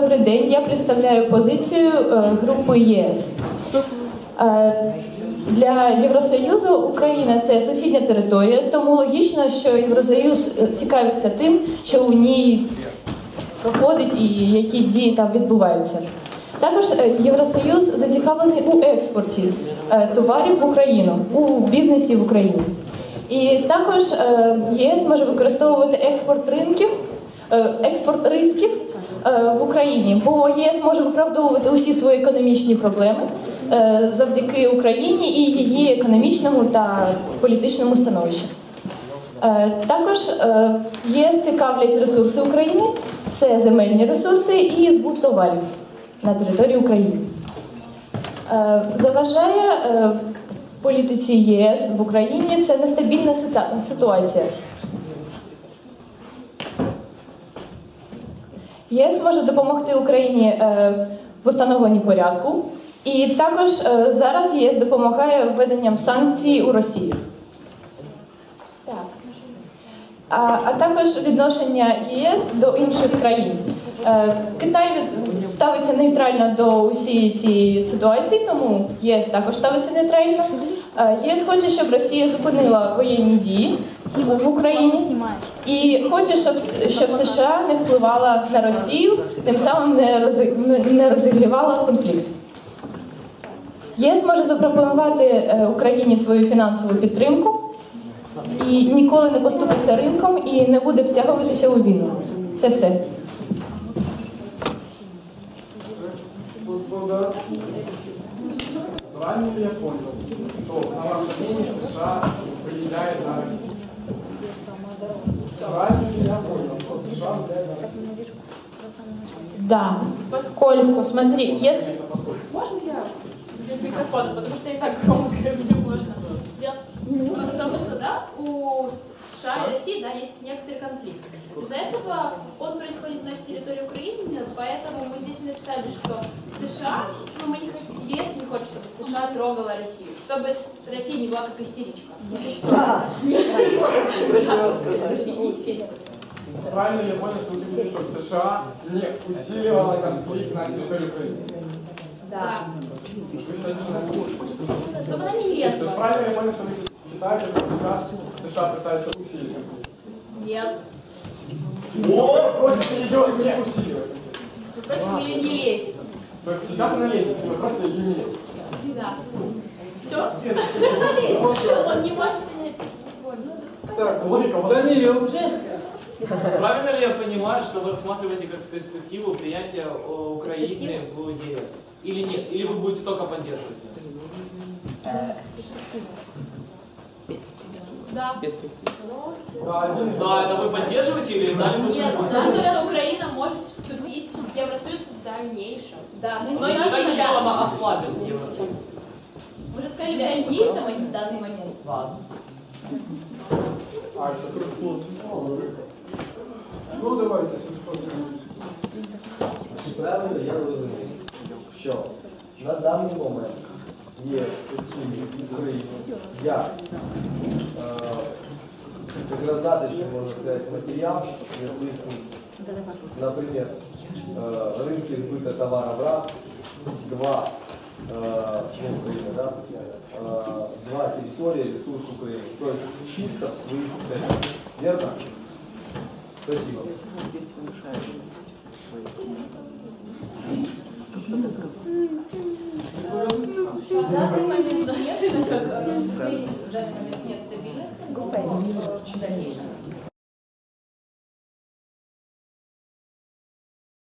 Добрий день. Я представляю позицію е, групи ЄС. Е, Для Євросоюзу Україна це сусідня територія, тому логічно, що Євросоюз е, цікавиться тим, що у ній проходить і які дії там відбуваються. Також Євросоюз зацікавлений у експорті товарів в Україну, у бізнесі в Україні. І також ЄС може використовувати експорт ринків, експорт рисків е, в Україні, бо ЄС може виправдовувати усі свої економічні проблеми е, завдяки Україні і її економічному та політичному становищу. Е, Також е, ЄС цікавлять ресурси України, це земельні ресурси і збут товарів на території України. Е, Заважає е, політиці ЄС в Україні це нестабільна ситуація. ЄС може допомогти Україні е, в установленні порядку, і також е, зараз ЄС допомагає введенням санкцій у Росії. А, а також відношення ЄС до інших країн. Е, Китай ставиться нейтрально до усієї цієї ситуації, тому ЄС також ставиться нейтрально. Е, єС хоче, щоб Росія зупинила воєнні дії в Україні і хоче, щоб, щоб США не впливала на Росію, тим самим не, рози- не розігрівала конфлікт. ЄС може запропонувати е, Україні свою фінансову підтримку і ніколи не поступиться ринком і не буде втягуватися у війну. Це все. Правильно ли я понял, что на ваше мнение США влияет на Россию? Правильно ли я понял, что США влияет на Россию? Да, поскольку, смотри, если... Можно я без микрофона, потому что я и так громко, мне можно. Дело в том, что да, у США и России да, есть некоторый конфликт. Из-за этого он происходит на территории Украины, поэтому написали, что США, ну мы не хотим, ЕС не хочет, чтобы США трогала Россию, чтобы Россия не была как истеричка. Правильно ли понял, что вы говорите, что США не усиливала конфликт на территории Украины? Да. Чтобы она не лезла. правильно ли понял, что вы считаете, что США пытаются усилить конфликт? Нет. Вы просите ее не усиливать. Мы просим ее не лезть. Сейчас она лезет, вы просто ее не лезть. Да. Все? Он не может принять. Так, логика вот Даниил. Женская. Правильно ли я понимаю, что вы рассматриваете как перспективу принятия о, Украины в ЕС? Или нет? Или вы будете только поддерживать? Её? Да. Да, Да, это вы поддерживаете или дали бы Нет, вы- даже что Украина может вступить в Евросоюз в дальнейшем. Да, но Вы не что она сейчас. ослабит Евросоюз? Мы же сказали в дальнейшем, а не в данный момент. Ладно. А, это тут. Ну, давайте, правильно я розумію, що на даний момент оцінюють Україну як е, деградатичний, можна сказати, матеріал для своїх функцій. Наприклад, е, ринки збита товарів раз, два, е, ну, Україна, да? Е, два території, ресурс України. Тобто чисто в своїх целях. Верно? Спасибо. В данный момент Дати мені